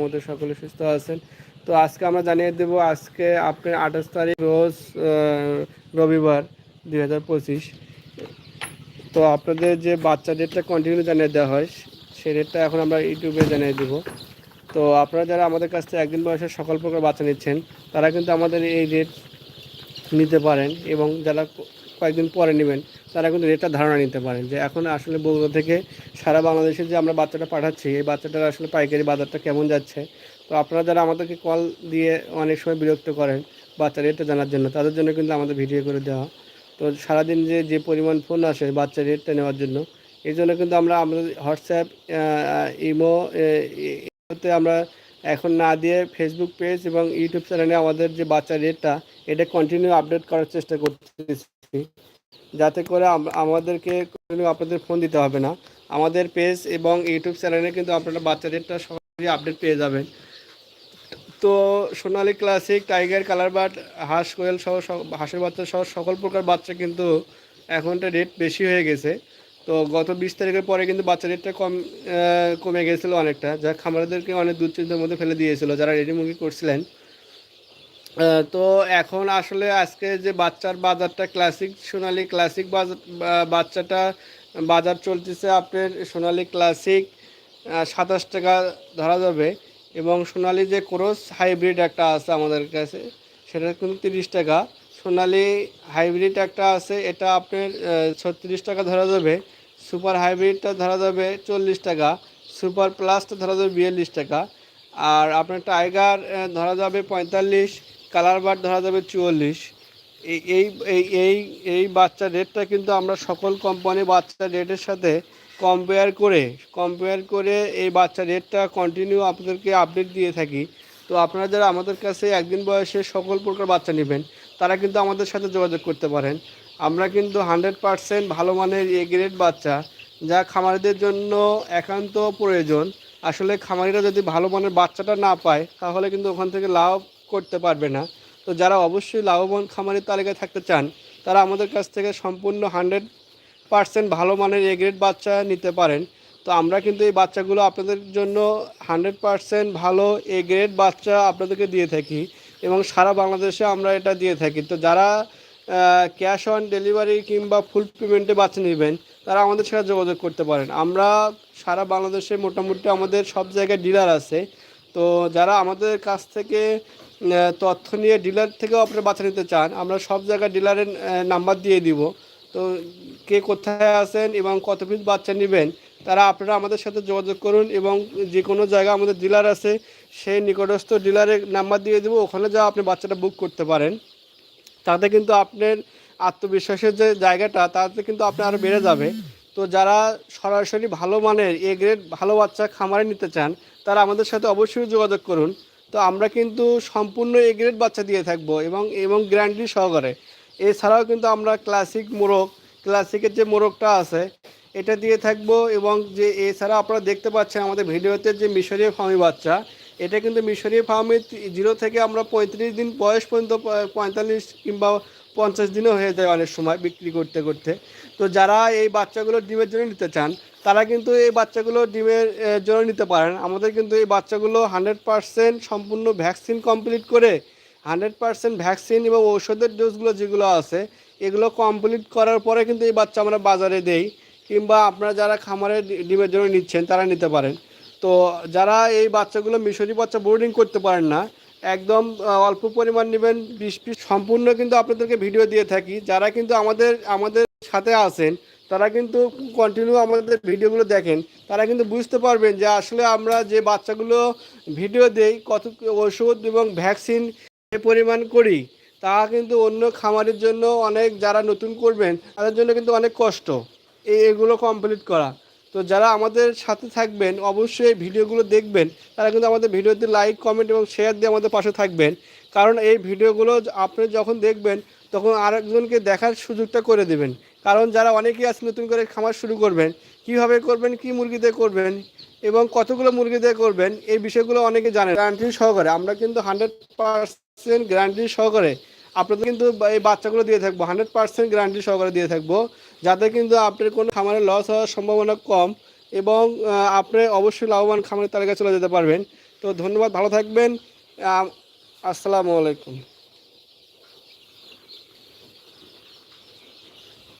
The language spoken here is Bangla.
আমাদের সকলে সুস্থ আছেন। তো আজকে আমরা জানিয়ে দেব, আজকে আপনার আঠাশ তারিখ রোজ রবিবার দুই হাজার পঁচিশ। তো আপনাদের যে বাচ্চা ডেটটা কন্টিনিউ জানিয়ে দেওয়া হয়, সে ডেটটা এখন আমরা ইউটিউবে জানিয়ে দেবো। তো আপনারা যারা আমাদের কাছ থেকে একদিন বয়সের সকল প্রকার বাচ্চা নিচ্ছেন, তারা কিন্তু আমাদের এই রেট নিতে পারেন এবং যারা কয়েকদিন পরে নেবেন, তারা কিন্তু রেটটা ধারণা নিতে পারেন যে এখন আসলে বগুড়া থেকে সারা বাংলাদেশে যে আমরা বাচ্চাটা পাঠাচ্ছি, এই বাচ্চাটার আসলে পাইকারি বাজারটা কেমন যাচ্ছে? তো আপনারা যারা আমাদেরকে কল দিয়ে অনেক সময় বিরক্ত করেন বাচ্চা রেটটা জানার জন্য, তাদের জন্য কিন্তু আমাদের ভিডিও করে দেওয়া। তো সারাদিন যে যে পরিমাণ ফোন আসে বাচ্চা রেটটা নেওয়ার জন্য, এই জন্য কিন্তু আমরা আমাদের হোয়াটসঅ্যাপ ইমো আমরা এখন না দিয়ে ফেসবুক পেজ এবং ইউটিউব চ্যানেলে আমাদের যে বাচ্চা রেটটা এটা কন্টিনিউ আপডেট করার চেষ্টা করতেছি। যাতে করে আম- আমাদেরকে কন্টিনিউ আপনাদের ফোন দিতে হবে না। আমাদের পেজ এবং ইউটিউব চ্যানেলে কিন্তু আপনারা বাচ্চা রেটটা সরাসরি আপডেট পেয়ে যাবেন। তো Sonali classic tiger colour but হাঁস, কোয়েল সহ সহ- হাঁসের বাচ্চা সহ সকল প্রকার বাচ্চা কিন্তু এখনটা রেট বেশি হয়ে গেছে। তো গত বিশ তারিখের পরে কিন্তু বাচ্চা রেটটা কম কমে গেছিল অনেকটা, যা খামারদেরকে অনেক দুশ্চিন্তার মধ্যে ফেলে দিয়েছিল, যারা রেডি মুরগি করছিলেন। তো এখন আসলে আজকে যে বাচ্চার বাজারটা ক্লাসিক সোনালি ক্লাসিক বাজার বাচ্চাটা বাজার চলতেছে আপনার সোনালি ক্লাসিক সাতাশ টাকা ধরা যাবে এবং সোনালি যে ক্রস হাইব্রিড একটা আছে আমাদের কাছে, সেটা কিন্তু তিরিশ টাকা। সোনালী হাইব্রিড একটা আছে, এটা আপনার ছত্রিশ টাকা ধরা যাবে। সুপার হাইব্রিডটা ধরা যাবে চল্লিশ টাকা, সুপার প্লাসটা ধরা যাবে বিয়াল্লিশ টাকা। আর আপনার টাইগার ধরা যাবে পঁয়তাল্লিশ, কালার বার ধরা যাবে চুয়াল্লিশ। এই এই এই এই এই বাচ্চা রেটটা কিন্তু আমরা সকল কোম্পানি বাচ্চার রেটের সাথে কম্পেয়ার করে কম্পেয়ার করে এই বাচ্চার রেটটা কন্টিনিউ আপনাদেরকে আপডেট দিয়ে থাকি। তো আপনারা যারা আমাদের কাছে একদিন বয়সে সকল প্রকার বাচ্চা নেবেন তারা কিন্তু আমাদের সাথে যোগাযোগ করতে পারেন। আমরা কিন্তু হান্ড্রেড পারসেন্ট ভালো মানের এ গ্রেড বাচ্চা যা খামারিদের জন্য একান্ত প্রয়োজন। আসলে খামারিরা যদি ভালো মানের বাচ্চাটা না পায়, তাহলে কিন্তু ওখান থেকে লাভ করতে পারবে না। তো যারা অবশ্যই লাভবান খামারের তালিকায় থাকতে চান, তারা আমাদের কাছ থেকে সম্পূর্ণ হান্ড্রেড পার্সেন্ট ভালো মানের এ গ্রেড বাচ্চা নিতে পারেন। তো আমরা কিন্তু এই বাচ্চাগুলো আপনাদের জন্য হান্ড্রেড পার্সেন্ট ভালো এ গ্রেড বাচ্চা আপনাদেরকে দিয়ে থাকি। এবং সারা বাংলাদেশে আমরা এটা দিয়ে থাকি। তো যারা ক্যাশ অন ডেলিভারি কিংবা ফুল পেমেন্টে বাচ্চা নেবেন, তারা আমাদের সাথে যোগাযোগ করতে পারেন। আমরা সারা বাংলাদেশে মোটামুটি আমাদের সব জায়গায় ডিলার আছে। তো যারা আমাদের কাছ থেকে তথ্য নিয়ে ডিলার থেকেও আপনারা বাচ্চা নিতে চান, আমরা সব জায়গায় ডিলারের নাম্বার দিয়ে দিব। তো কে কোথায় আছেন এবং কত পিস বাচ্চা নেবেন তারা আপনারা আমাদের সাথে যোগাযোগ করুন এবং যে কোনো জায়গা আমাদের ডিলার আছে, সেই নিকটস্থ ডিলারের নাম্বার দিয়ে দেবো, ওখানে যা আপনি বাচ্চাটা বুক করতে পারেন। তাতে কিন্তু আপনার আত্মবিশ্বাসের যে জায়গাটা, তাতে কিন্তু আপনার আরও বেড়ে যাবে। তো যারা সরাসরি ভালো মানের এ গ্রেড ভালো বাচ্চা খামারে নিতে চান, তারা আমাদের সাথে অবশ্যই যোগাযোগ করুন। তো আমরা কিন্তু সম্পূর্ণ এ গ্রেড বাচ্চা দিয়ে থাকব এবং এবং গ্যারান্টি সহকারে। এছাড়াও কিন্তু আমরা ক্লাসিক মোরগ ক্লাসিকের যে মোরগটা আছে এটা দিয়ে থাকব এবং যে এছাড়া আপনারা দেখতে পাচ্ছেন আমাদের ভিডিওতে যে মিশরীয় ফার্মি বাচ্চা, এটা কিন্তু মিশরীয় ফার্মে জিরো থেকে আমরা পঁয়ত্রিশ দিন বয়স পর্যন্ত পঁয়তাল্লিশ কিংবা পঞ্চাশ দিনও হয়ে যায় অনেক সময় বিক্রি করতে করতে। তো যারা এই বাচ্চাগুলো ডিমের জন্য নিতে চান, তারা কিন্তু এই বাচ্চাগুলো ডিমের জন্য নিতে পারেন। আমাদের কিন্তু এই বাচ্চাগুলো হান্ড্রেড পারসেন্ট সম্পূর্ণ ভ্যাকসিন কমপ্লিট করে হান্ড্রেড পারসেন্ট ভ্যাকসিন এবং ঔষধের ডোজগুলো যেগুলো আছে, এগুলো কমপ্লিট করার পরে কিন্তু এই বাচ্চা আমরা বাজারে দেই। কিংবা আপনারা যারা খামারে ডিমের জন্য নিচ্ছেন, তারা নিতে পারেন। তো যারা এই বাচ্চাগুলো মিশরি বাচ্চা বোর্ডিং করতে পারেন না, একদম অল্প পরিমাণ নেবেন, বিশ পিস সম্পূর্ণ কিন্তু আপনাদেরকে ভিডিও দিয়ে থাকি। যারা কিন্তু আমাদের আমাদের সাথে আছেন, তারা কিন্তু কন্টিনিউ আমাদের ভিডিওগুলো দেখেন। তারা কিন্তু বুঝতে পারবেন যে আসলে আমরা যে বাচ্চাগুলো ভিডিও দেই, কত ওষুধ এবং ভ্যাকসিন যে পরিমাণ করি, তা কিন্তু অন্য খামারের জন্য অনেক, যারা নতুন করবেন, তাদের জন্য কিন্তু অনেক কষ্ট। এগুলো কমপ্লিট করা। তো যারা আমাদের সাথে থাকবেন, অবশ্যই ভিডিওগুলো দেখবেন। তারা কিন্তু আমাদের ভিডিওতে লাইক কমেন্ট এবং শেয়ার দিয়ে আমাদের পাশে থাকবেন। কারণ এই ভিডিওগুলো আপনি যখন দেখবেন, তখন আরেকজনকে দেখার সুযোগটা করে দেবেন। কারণ যারা অনেকেই আছে নতুন করে খামার শুরু করবেন, কীভাবে করবেন, কি মুরগি দিয়ে করবেন এবং কতগুলো মুরগি দিয়ে করবেন, এই বিষয়গুলো অনেকে জানেন। গ্যারান্টি সহকারে আমরা কিন্তু হান্ড্রেড পার্সেন্ট গ্যারান্টি সহকারে আপনাদের কিন্তু এই বাচ্চাগুলো দিয়ে থাকব। হান্ড্রেড পার্সেন্ট গ্যারান্টি সহকারে দিয়ে থাকব। যাতে কিন্তু আপনার কোনো খামারে লস হওয়ার সম্ভাবনা কম এবং আপনি অবশ্যই লাভবান খামারের তালিকায় চলে যেতে পারবেন। তো ধন্যবাদ, ভালো থাকবেন। আসসালামু আলাইকুম।